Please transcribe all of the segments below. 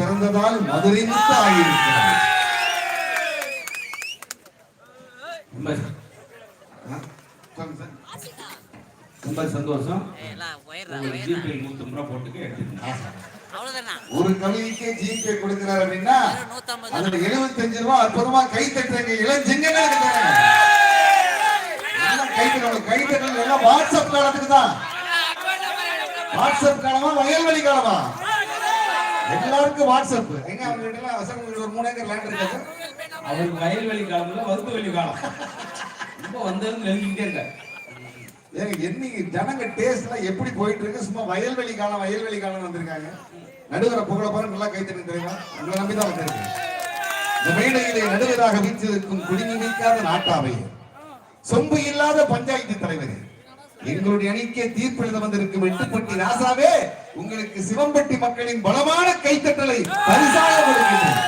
பிறந்ததால் மதுரை முத்து ஆகியிருக்கிறார் ரொம்ப சந்தோஷம். ஒரு கவிதைக்கே ஜிபே கொடுக்கிறார் அப்படின்னா அதுல எழுபத்தஞ்சு ரூபாய் அற்புதமா கை தட்டுறீங்க. இளஞ்சிங்கன்னு கை தட்டணும் கை தட்டணும் எல்லாம் வாட்ஸ்அப் காலத்துக்கு தான். வாட்ஸ்அப் காலமா வயல்வெளி எல்லாருக்கும் வாட்ஸ்அப் எங்க அவங்க கிட்ட எல்லாம் உங்களுக்கு ஒரு மூணு ஏக்கர் லேண்ட் இருக்காது அவருக்கு வயல்வெளி காலம் இல்ல வகுப்பு வெளி காலம். ரொம்ப வந்தது நெருங்கிட்டே இருக்காரு. ஏங்க என்னைக்கு ஜனங்க டேஸ்ட்ல எப்படி போயிட்டு இருக்கு? சும்மா வயல்வெளி காலம் வயல்வெளி காலம் வந்திருக்காங்க. நடுவரை புகழ பாரு நல்லா கை தட்டு தெரியுமா? உங்களை நம்பி தான் வந்திருக்கேன் இந்த மேடையிலே நடுவராக வீற்றிருக்கும் நீக்காத நாட்டாவை சொம்பு இல்லாத பஞ்சாயத்து தலைவர். எங்களுடைய அணிக்கே தீர்ப்பு எழுத வந்திருக்கும் எட்டுப்பட்டி ராசாவே உங்களுக்கு சிவம்பட்டி மக்களின் பலமான கைத்தட்டலை பரிசாக கொடுக்கின்றேன்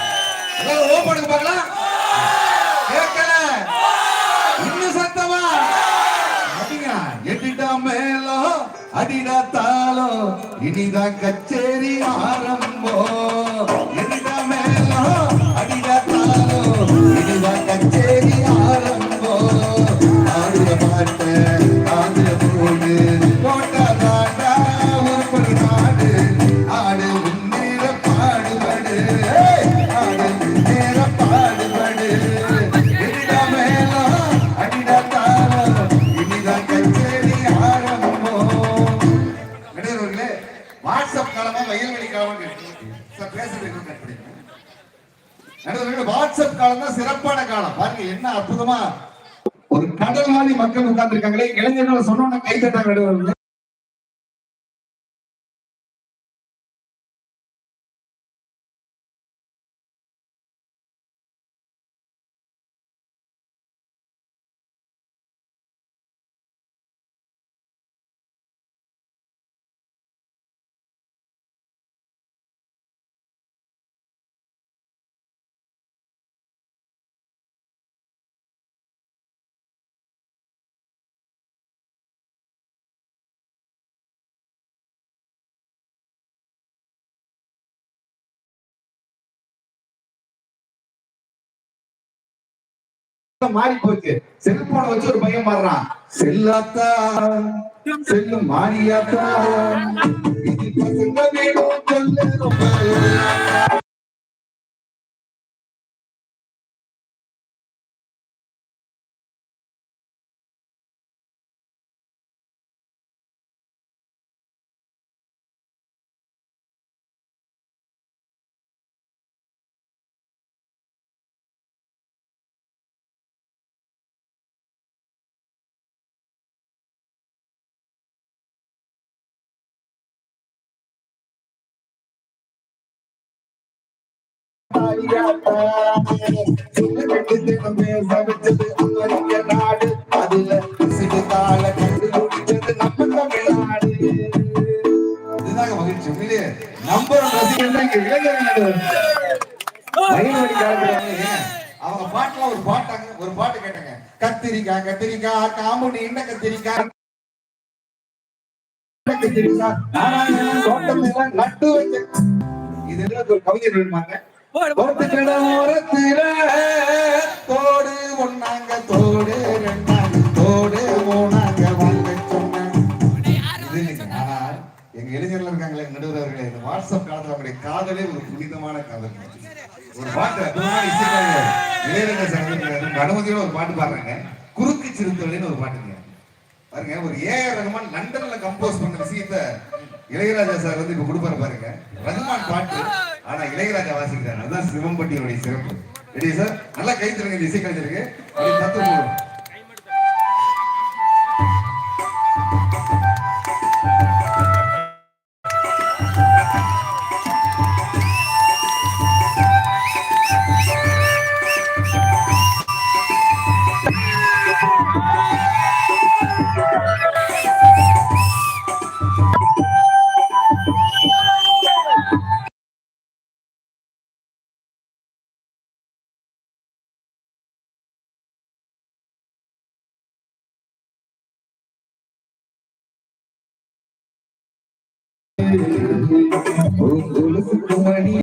ஓ பண்ணுங்க பார்க்கலாம். கேட்கல. இன்னும் சத்தமா? அடிங்க எடிடா மேலோ அடிடா தாளோ இனிதான் கச்சேரி ஆரம்போ. காலமா வயல்வெளி காலமா சார் பேசுறது வாட்ஸ்அப் காலம் தான் சிறப்பான காலம். பாருங்க என்ன அற்புதமா ஒரு கடல்வாதி மக்கள் உட்கார்ந்து இருக்காங்களே இளைஞர்கள் சொன்னோன்னா கை தட்டாங்க மாறி போச்சு. செல்போனை வச்சு ஒரு பையன் மாறுறான். செல்லாத்தா செல்லு மாறியாத்தா பசங்க வேணும் நாடு அதுல சிறுதாள கண்டுபிடிச்சது நம்ம தமிழ்நாடு இதுதாங்க மகிழ்ச்சி ரசிகர்கள் இங்க இளைஞர்கள் அவங்க பாட்டுல ஒரு பாட்டாங்க ஒரு பாட்டு கேட்டாங்க கத்திரிக்காய் கத்திரிக்காய் காமெடி என்ன கத்திரிக்காய் கத்திரிக்காய் நாராயணன் தோட்டம் எல்லாம் நட்டு வச்ச இது என்ன ஒரு கவிஞர் எழுதுமாங்க ஓரத்தில தோடு ஒண்ணாங்க தோடு ரெண்டாங்க தோடு மூணாங்க வாங்க சொன்னாங்க இது இல்லைங்க. ஆனால் எங்க இளைஞர்கள் இருக்காங்களே நடுவர்களே இந்த வாட்ஸ்அப் காலத்துல அவங்களுடைய காதலே ஒரு புனிதமான காதல். ஒரு பாட்டு அற்புதமான இளையராஜா சார் அனுமதியோட ஒரு பாட்டு பாடுறாங்க. குறுக்கு சிறுத்தொழின்னு ஒரு பாட்டுங்க. பாருங்க ஒரு ஏஆர் ரஹ்மான் லண்டன்ல கம்போஸ் பண்ண விஷயத்த இளையராஜா சார் வந்து இப்ப கொடுப்பாரு பாருங்க. ரஹ்மான் பாட்டு. ஆனா இளையராஜா வாசிக்கிறார். அதுதான் சிவம்பட்டியனுடைய சிறப்பு. ரெடி சார் நல்லா கை தருங்க இந்த இசைக்கலைஞருக்கு தத்துவம்